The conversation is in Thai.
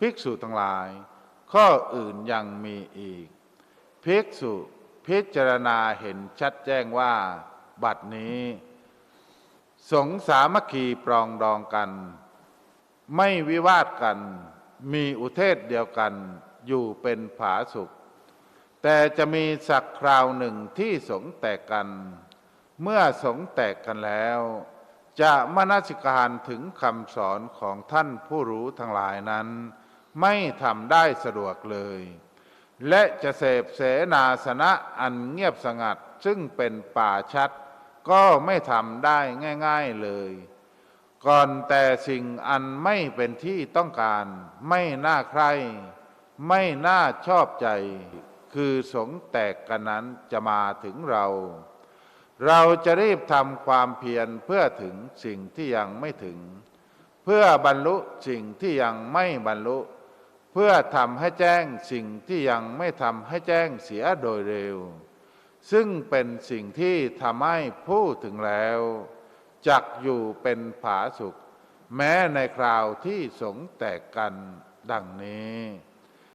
ภิกษุทั้งหลาย ข้ออื่นยังมีอีก ภิกษุพิจารณาเห็นชัดแจ้งว่า บัดนี้ สงสามัคคีปรองดองกัน ไม่วิวาทกัน มีอุเทศเดียวกัน อยู่เป็นผาสุข แต่จะมีสักคราวหนึ่งที่สงแตกกัน เมื่อสงแตกกันแล้วจะมนสิการถึงคำสอนของท่านผู้รู้ทั้งหลายนั้น ไม่ทำได้สะดวกเลย และจะเสพเสนาสนะอันเงียบสงัดซึ่งเป็นป่าชัด ก็ไม่ทำได้ง่าย ๆเลย ก่อนแต่สิ่งอันไม่เป็นที่ต้องการ ไม่น่าใคร ไม่น่าชอบใจ คือสงแตกกันนั้นจะมาถึงเรา เราจะรีบทำความเพียรเพื่อถึงสิ่งที่ยังไม่ถึง เพื่อบรรลุสิ่งที่ยังไม่บรรลุ พื่อทำให้แจ้งสิ่งที่ยังไม่ทำให้แจ้งเสียโดยเร็ว ซึ่งเป็นสิ่งที่ทำให้ผู้ถึงแล้ว จักอยู่เป็นผาสุข แม้ในคราวที่สงแตกกันดังนี้